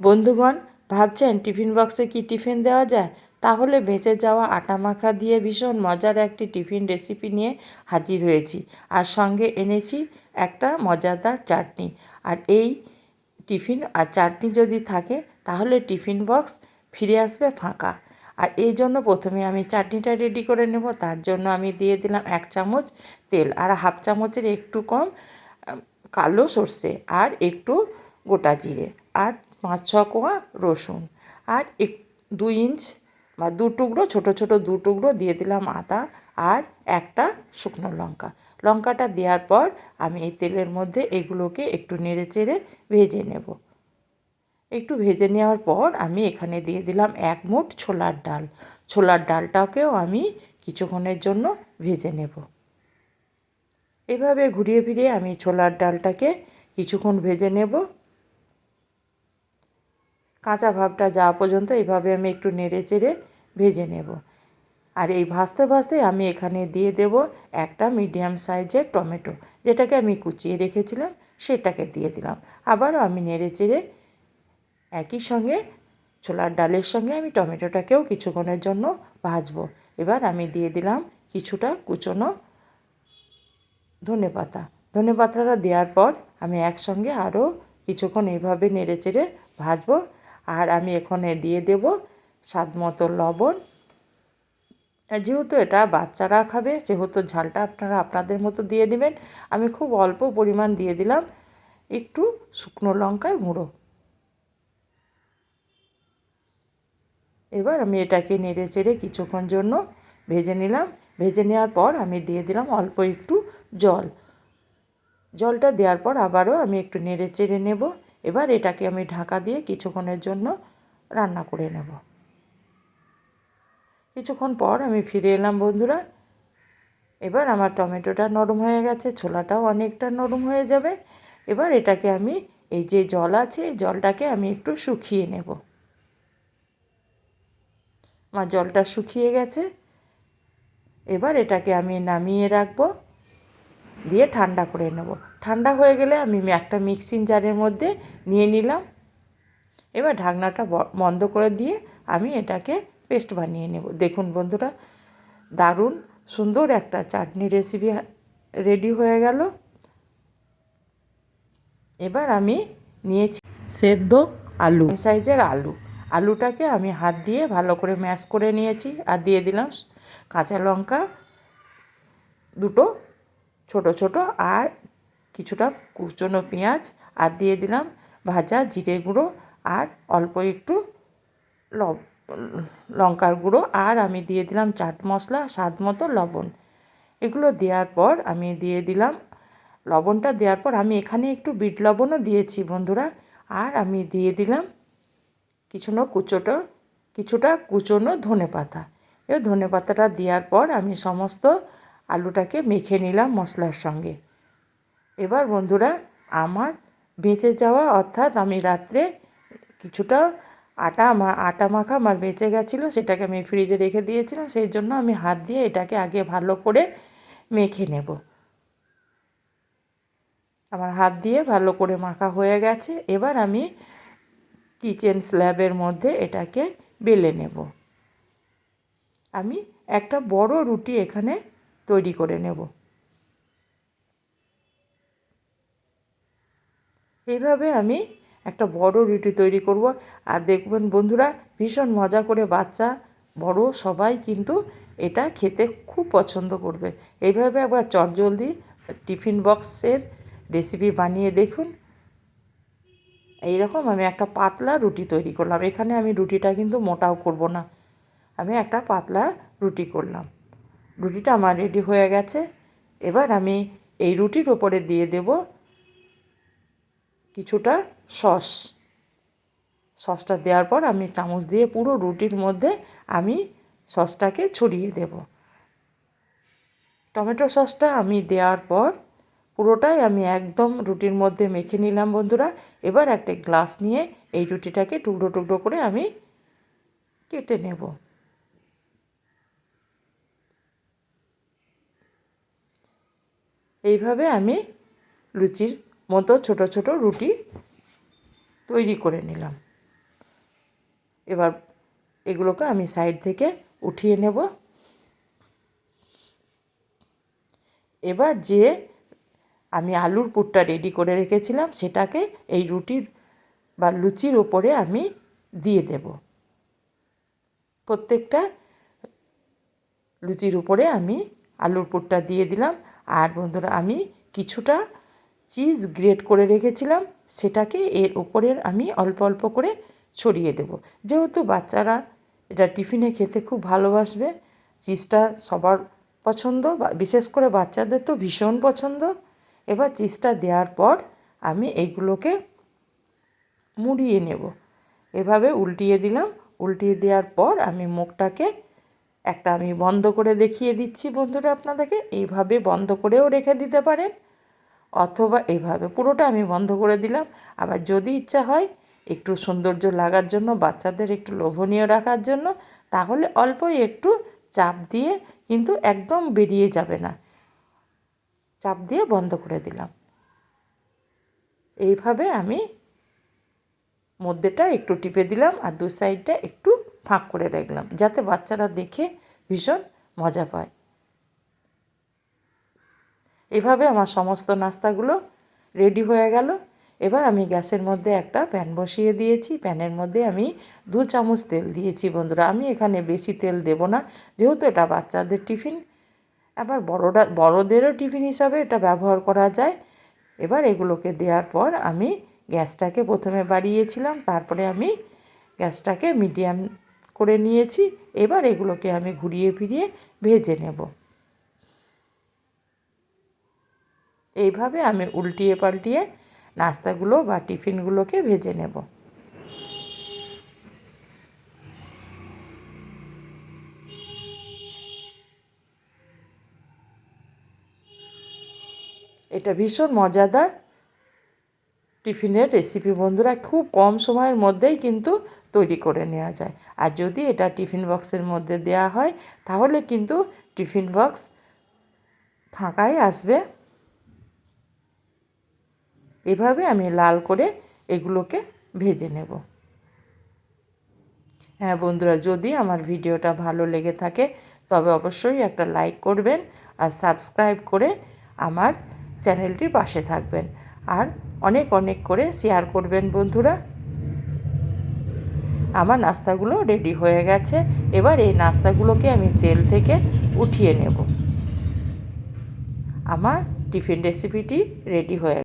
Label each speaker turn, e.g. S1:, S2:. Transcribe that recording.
S1: বন্ধুগণ, ভাবছেন টিফিন বক্সে কি টিফিন দেওয়া যায়? তাহলে বেঁচে যাওয়া আটা মাখা দিয়ে ভীষণ মজার একটি টিফিন রেসিপি নিয়ে হাজির হয়েছি। আর সঙ্গে এনেছি একটা মজাদার চাটনি। আর এই টিফিন আর চাটনি যদি থাকে, তাহলে টিফিন বক্স ফিরে আসবে ফাঁকা। আর এই জন্য প্রথমে আমি চাটনিটা রেডি করে নেব। তার জন্য আমি দিয়ে দিলাম এক চামচ তেল আর হাফ চামচের একটু কম কালো সর্ষে আর একটু গোটা জিরে। আর পাঁচ, ছ কোয়া রসুন। আর এক দুই ইঞ্চ বা দু টুকরো, ছোটো ছোটো দু টুকরো দিয়ে দিলাম আদা আর একটা শুকনো লঙ্কা। লঙ্কাটা দেওয়ার পর আমি এই তেলের মধ্যে এগুলোকে একটু নেড়ে চেড়ে ভেজে নেব। একটু ভেজে নেওয়ার পর আমি এখানে দিয়ে দিলাম এক মুঠ ছোলার ডাল। ছোলার ডালটাকেও আমি কিছুক্ষণের জন্য ভেজে নেব। এভাবে ঘুরিয়ে ফিরিয়ে আমি ছোলার ডালটাকে কিছুক্ষণ ভেজে নেব। কাঁচা ভাবটা যাওয়া পর্যন্ত এইভাবে আমি একটু নেড়ে চেড়ে ভেজে নেব। আর এই ভাজতে ভাজতে আমি এখানে দিয়ে দেব একটা মিডিয়াম সাইজের টমেটো, যেটাকে আমি কুচিয়ে রেখেছিলাম, সেটাকে দিয়ে দিলাম। আবারও আমি নেড়ে চেড়ে একই সঙ্গে ছোলার ডালের সঙ্গে আমি টমেটোটাকেও কিছুক্ষণের জন্য ভাজবো। এবার আমি দিয়ে দিলাম কিছুটা কুচনো ধনে পাতা। ধনে পাতাটা দেওয়ার পর আমি একসঙ্গে আরও কিছুক্ষণ এইভাবে নেড়ে চেড়ে ভাজবো। আর আমি এখানে দিয়ে দেব স্বাদ মতো লবণ। যেহেতু এটা বাচ্চারা খাবে, সেহেতু ঝালটা আপনারা আপনাদের মতো দিয়ে দিবেন। আমি খুব অল্প পরিমাণ দিয়ে দিলাম একটু শুকনো লঙ্কার গুঁড়ো। এবার আমি এটাকে নেড়ে চেড়ে কিছুক্ষণ জন্য ভেজে নিলাম। ভেজে নেওয়ার পর আমি দিয়ে দিলাম অল্প একটু জল। জলটা দেওয়ার পর আবারও আমি একটু নেড়ে চেড়ে নেব। এবার এটাকে আমি ঢাকা দিয়ে কিছুক্ষণের জন্য রান্না করে নেব। কিছুক্ষণ পর আমি ফিরে এলাম বন্ধুরা। এবার আমার টমেটোটা নরম হয়ে গেছে, ছোলাটাও অনেকটা নরম হয়ে যাবে। এবার এটাকে আমি, এই যে জল আছে, এই জলটাকে আমি একটু শুকিয়ে নেব। আমার জলটা শুকিয়ে গেছে। এবার এটাকে আমি নামিয়ে রাখব, দিয়ে ঠান্ডা করে নেব। ঠান্ডা হয়ে গেলে আমি একটা মিক্সিং জারের মধ্যে নিয়ে নিলাম। এবার ঢাকনাটা বন্ধ করে দিয়ে আমি এটাকে পেস্ট বানিয়ে নেব। দেখুন বন্ধুরা, দারুণ সুন্দর একটা চাটনি রেসিপি রেডি হয়ে গেল। এবার আমি নিয়েছি সেদ্ধ আলু সাইজের আলু। আলুটাকে আমি হাত দিয়ে ভালো করে ম্যাশ করে নিয়েছি আর দিয়ে দিলাম কাঁচা লঙ্কা দুটো ছোট ছোট আর কিছুটা কুচনো পেঁয়াজ আর দিয়ে দিলাম ভাজা জিরে গুঁড়ো আর অল্প একটু লব, লঙ্কার গুঁড়ো আর আমি দিয়ে দিলাম চাট মশলা, স্বাদ মতো লবণ। এগুলো দেওয়ার পর আমি দিয়ে দিলাম, লবণটা দেওয়ার পর আমি এখানে একটু বিট লবণও দিয়েছি বন্ধুরা। আর আমি দিয়ে দিলাম কিছুনো কুচোটো, কিছুটা কুচোনো ধনে পাতা। এবার ধনে পাতাটা দেওয়ার পর আমি সমস্ত আলুটাকে মেখে নিলাম মশলার সঙ্গে। এবার বন্ধুরা, আমার বেঁচে যাওয়া, অর্থাৎ আমি রাত্রে কিছুটা আটা আটা মাখা আমার বেঁচে গেছিল, সেটাকে আমি ফ্রিজে রেখে দিয়েছিলাম, সেই জন্য আমি হাত দিয়ে এটাকে আগে ভালো করে মেখে নেব। আমার হাত দিয়ে ভালো করে মাখা হয়ে গেছে, এবার আমি কিচেন স্ল্যাবের মধ্যে এটাকে বেলে নেব। আমি একটা বড় রুটি এখানে তৈরি করে নেব। এইভাবে আমি একটা বড় রুটি তৈরি করব। আর দেখবেন বন্ধুরা, ভীষণ মজা করে বাচ্চা, বড় সবাই কিন্তু এটা খেতে খুব পছন্দ করবে। এইভাবে একবার চটজলদি টিফিন বক্সের রেসিপি বানিয়ে দেখুন। এইরকম আমি একটা পাতলা রুটি তৈরি করলাম। এখানে আমি রুটিটা কিন্তু মোটাও করব না। আমি একটা পাতলা রুটি করলাম। রুটিটা আমার রেডি হয়ে গেছে। এবার আমি এই রুটির ওপরে দিয়ে দেব কিছুটা সস। সসটা দেওয়ার পর আমি চামচ দিয়ে পুরো রুটির মধ্যে আমি সসটাকে ছড়িয়ে দেব। টমেটো সসটা আমি দেওয়ার পর পুরোটাই আমি একদম রুটির মধ্যে মেখে নিলাম বন্ধুরা। এবার একটা গ্লাস নিয়ে এই রুটিটাকে টুকরো টুকরো করে আমি কেটে নেব। এইভাবে আমি লুচির মতো ছোট ছোট রুটি তৈরি করে নিলাম। এবার এগুলোকে আমি সাইড থেকে উঠিয়ে নেব। এবার যে আমি আলুর পুরটা রেডি করে রেখেছিলাম, সেটাকে এই রুটির বা লুচির ওপরে আমি দিয়ে দেব। প্রত্যেকটা লুচির উপরে আমি আলুর পুরটা দিয়ে দিলাম। আর বন্ধুরা, আমি কিছুটা চিজ গ্রেট করে রেখেছিলাম, সেটাকে এর উপরের আমি অল্প অল্প করে ছড়িয়ে দেব। যেহেতু বাচ্চারা এটা টিফিনে খেতে খুব ভালোবাসবে চিজটা সবার পছন্দ, বা বিশেষ করে বাচ্চাদের তো ভীষণ পছন্দ। এবার চিজটা দেওয়ার পর আমি এইগুলোকে মুড়িয়ে নেব। এভাবে উল্টিয়ে দিলাম। উল্টিয়ে দেওয়ার পর আমি মুখটাকে একটা আমি বন্ধ করে দেখিয়ে দিচ্ছি বন্ধুরা আপনাদেরকে। এইভাবে বন্ধ করেও রেখে দিতে পারেন। অথবা এইভাবে পুরোটা আমি বন্ধ করে দিলাম। আবার যদি ইচ্ছা হয় একটু সৌন্দর্য লাগার জন্য, বাচ্চাদের একটু লোভনীয় রাখার জন্য, তাহলে অল্পই একটু চাপ দিয়ে কিন্তু একদম বেরিয়ে যাবে না। চাপ দিয়ে বন্ধ করে দিলাম। এইভাবে আমি মধ্যেটা একটু টিপে দিলাম আর দু সাইডটা একটু ফাঁক করে রাখলাম, যাতে বাচ্চারা দেখে ভীষণ মজা পায়। এভাবে আমার সমস্ত নাস্তাগুলো রেডি হয়ে গেল। এবার আমি গ্যাসের মধ্যে একটা প্যান বসিয়ে দিয়েছি। প্যানের মধ্যে আমি দু চামচ তেল দিয়েছি বন্ধুরা। আমি এখানে বেশি তেল দেব না, যেহেতু এটা বাচ্চাদের টিফিন। আবার বড়রা, বড়দেরও টিফিন হিসাবে এটা ব্যবহার করা যায়। এবার এগুলোকে দেওয়ার পর আমি গ্যাসটাকে প্রথমে বাড়িয়েছিলাম, তারপরে আমি গ্যাসটাকে মিডিয়াম করে নিয়েছি। এবার এগুলোকে আমি ঘুরিয়ে ফিরিয়ে ভেজে নেব। এইভাবে আমি উল্টিয়ে পাল্টিয়ে নাস্তাগুলো বা টিফিনগুলোকে ভেজে নেব। এটা ভীষণ মজাদার টিফিনের রেসিপি বন্ধুরা, খুব কম সময়ের মধ্যেই কিন্তু তৈরি করে নেওয়া যায়। আর যদি এটা টিফিন বক্সের মধ্যে দেওয়া হয়, তাহলে কিন্তু টিফিন বক্স ফাঁকাই আসবে। এভাবে আমি লাল করে এগুলোকে ভেজে নেব। হ্যাঁ বন্ধুরা, যদি আমার ভিডিওটা ভালো লেগে থাকে, তবে অবশ্যই একটা লাইক করবেন আর সাবস্ক্রাইব করে আমার চ্যানেলটির পাশে থাকবেন। আর অনেক অনেক করে শেয়ার করবেন বন্ধুরা। আমার নাস্তাগুলো রেডি হয়ে গেছে। এবার এই নাস্তাগুলোকে আমি তেল থেকে উঠিয়ে নেব। আমার টিফিন রেসিপিটি রেডি হয়ে